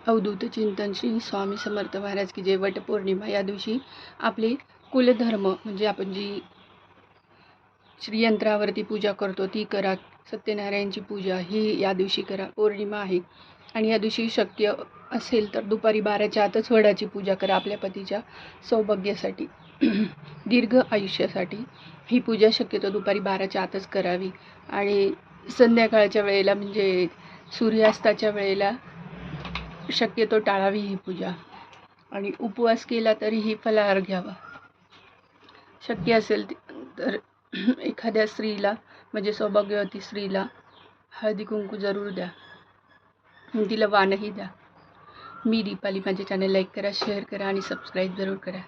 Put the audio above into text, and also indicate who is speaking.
Speaker 1: अवधूत चिंतन श्री स्वामी समर्थ महाराज की जय. वटपौर्णिमा. या दिवशी आपले कुलधर्म म्हणजे आपण जी श्रीयंत्रावरती पूजा करतो ती करा. सत्यनारायणची पूजा ही या दिवशी करा. पौर्णिमा आहे. आणि या दिवशी शक्य असेल तर दुपारी बाराच्या आतच वडाची पूजा करा आपल्या पतीच्या सौभाग्यासाठी. दीर्घ आयुष्यासाठी ही पूजा शक्यतो दुपारी बाराच्या आतच करावी. आणि संध्याकाळच्या वेळेला म्हणजे सूर्यास्ताच्या वेळेला शक्यतो टाळावी ही पूजा. आणि उपवास केला तरीही फलाहार घ्यावा. शक्य असेल तर एखाद्या स्त्रीला म्हणजे सौभाग्यवती स्त्रीला हळदी कुंकू जरूर द्या. तिला वाणही द्या. मी दीपाली माझे चॅनल लाईक करा शेअर करा आणि सबस्क्राईब जरूर करा.